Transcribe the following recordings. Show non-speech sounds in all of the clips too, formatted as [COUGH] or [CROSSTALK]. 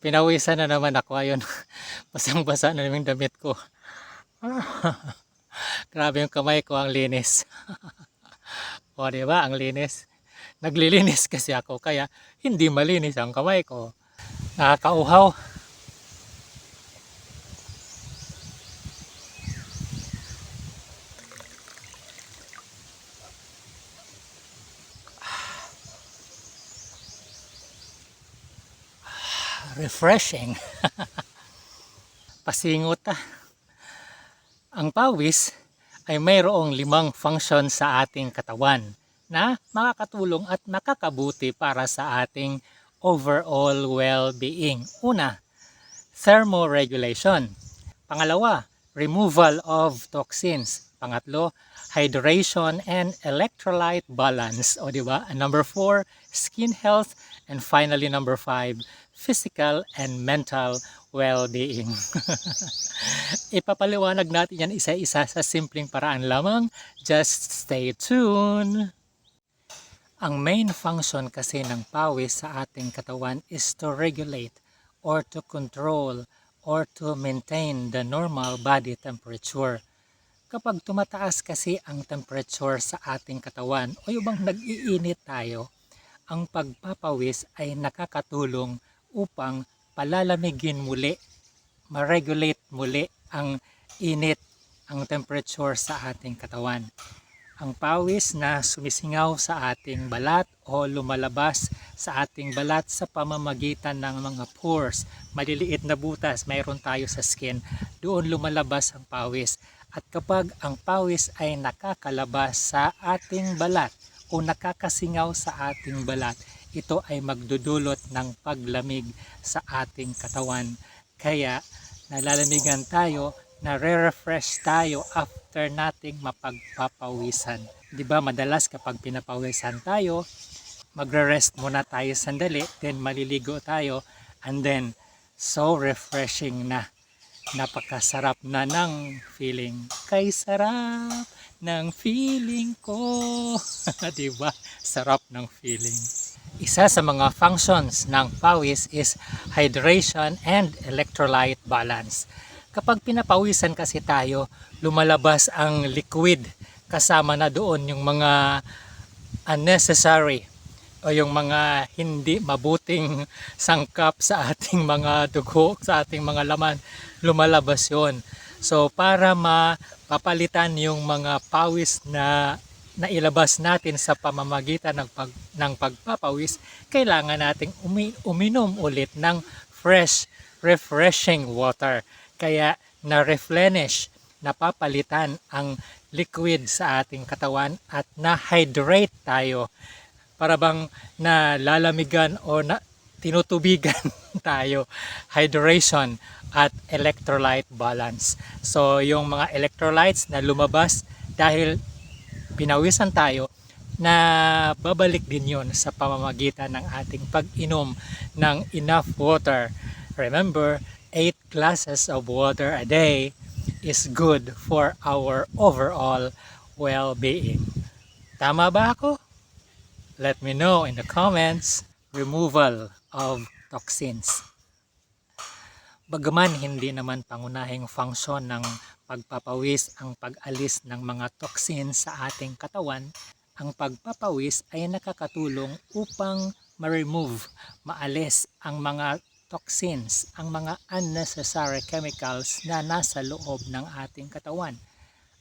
Pinawisan na naman ako. Ayun, [LAUGHS] basang-basa na naman damit ko. [LAUGHS] Grabe yung kamay ko, ang linis. [LAUGHS] o, di ba? Ang linis. Naglilinis kasi ako, kaya hindi malinis ang kamay ko. Nakakauhaw. Refreshing. [LAUGHS] Pasingot ah. Ang pawis ay mayroong limang function sa ating katawan na makakatulong at makakabuti para sa ating overall well-being. Una, thermoregulation. Pangalawa, removal of toxins. Pangatlo, hydration and electrolyte balance. O di ba? Number four, skin health. And finally, number five, physical and mental well-being. [LAUGHS] Ipapaliwanag natin yan isa-isa sa simpleng paraan lamang. Just stay tuned! Ang main function kasi ng pawis sa ating katawan is to regulate or to control or to maintain the normal body temperature. Kapag tumataas kasi ang temperature sa ating katawan o yung bang nag-iinit tayo, ang pagpapawis ay nakakatulong upang palalamigin muli, ma-regulate muli ang init, ang temperature sa ating katawan ang pawis na sumisingaw sa ating balat o lumalabas sa ating balat sa pamamagitan ng mga pores. Maliliit na butas mayroon tayo sa skin, doon lumalabas ang pawis. At kapag ang pawis ay nakakalabas sa ating balat o nakakasingaw sa ating balat, ito ay magdudulot ng paglamig sa ating katawan. Kaya nalalamigan tayo nare-refresh tayo after nating mapagpapawisan. 'Di ba madalas kapag pinapawisan tayo, magre-rest muna tayo sandali, then maliligo tayo, and then so refreshing na. Napakasarap na ng feeling. Kay sarap ng feeling ko. [LAUGHS] 'Di ba? Sarap ng feeling. Isa sa mga functions ng pawis is hydration and electrolyte balance kapag pinapawisan kasi tayo, lumalabas ang liquid kasama na doon yung mga unnecessary o yung mga hindi mabuting sangkap sa ating mga dugo, sa ating mga laman, lumalabas yon. So para mapapalitan yung mga pawis na nailabas natin sa pamamagitan ng, pag, ng pagpapawis, kailangan nating umi, uminom ulit ng fresh, refreshing water. Kaya na-replenish, napapalitan ang liquid sa ating katawan at na-hydrate tayo. Para bang nalalamigan o na tinutubigan [LAUGHS] tayo. Hydration at electrolyte balance. So yung mga electrolytes na lumabas dahil pinawisan tayo, na babalik din yon sa pamamagitan ng ating pag-inom ng enough water. Remember, 8 glasses of water a day is good for our overall well-being. Tama ba ako? Let me know in the comments. Removal of toxins. Bagaman hindi naman pangunahing function ng pagpapawis ang pag-alis ng mga toxins sa ating katawan, ang pagpapawis ay nakakatulong upang ma-remove, maalis ang mga toxins, ang mga unnecessary chemicals na nasa loob ng ating katawan.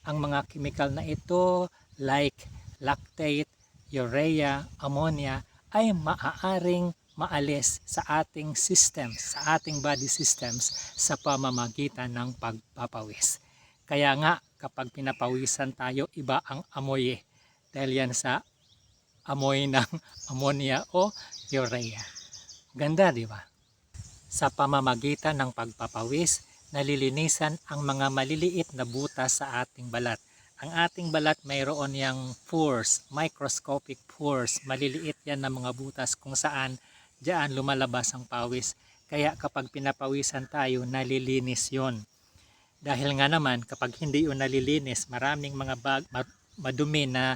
Ang mga chemical na ito like lactate, urea, ammonia ay maaaring maalis sa ating systems, sa ating body systems sa pamamagitan ng pagpapawis. Kaya nga kapag pinapawisan tayo, iba ang amoy eh. Dahil yan sa amoy ng [LAUGHS] ammonia o urea. Ganda, di ba? Sa pamamagitan ng pagpapawis, nalilinisan ang mga maliliit na butas sa ating balat. Ang ating balat mayroon yang pores, microscopic pores. Maliliit yan na mga butas kung saan diyan lumalabas ang pawis. Kaya kapag pinapawisan tayo, nalilinis yon. Dahil nga naman, kapag hindi yun nalilinis, maraming mga bag, madumi na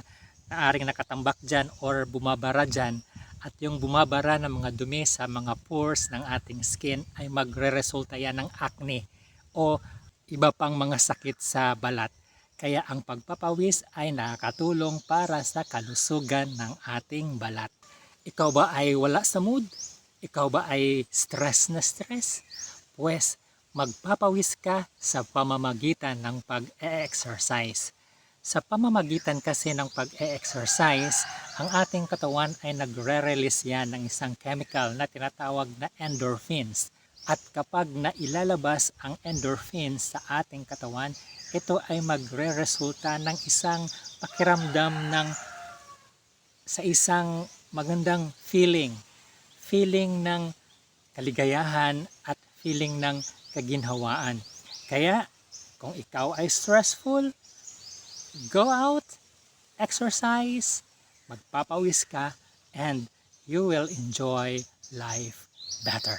naaring nakatambak dyan or bumabara dyan at yung bumabara ng mga dumi sa mga pores ng ating skin ay magre-resulta yan ng acne o iba pang mga sakit sa balat. Kaya ang pagpapawis ay nakakatulong para sa kalusugan ng ating balat. Ikaw ba ay wala sa mood? Ikaw ba ay stress na stress? Pues magpapawis ka sa pamamagitan ng pag-e-exercise. Sa pamamagitan kasi ng pag-e-exercise, ang ating katawan ay nagre-release yan ng isang chemical na tinatawag na endorphins. At kapag nailalabas ang endorphins sa ating katawan, ito ay magre-resulta ng isang pakiramdam ng sa isang magandang feeling. Feeling ng kaligayahan at feeling ng kaginhawaan. Kaya kung ikaw ay stressful, go out, exercise, magpapawis ka, and you will enjoy life better.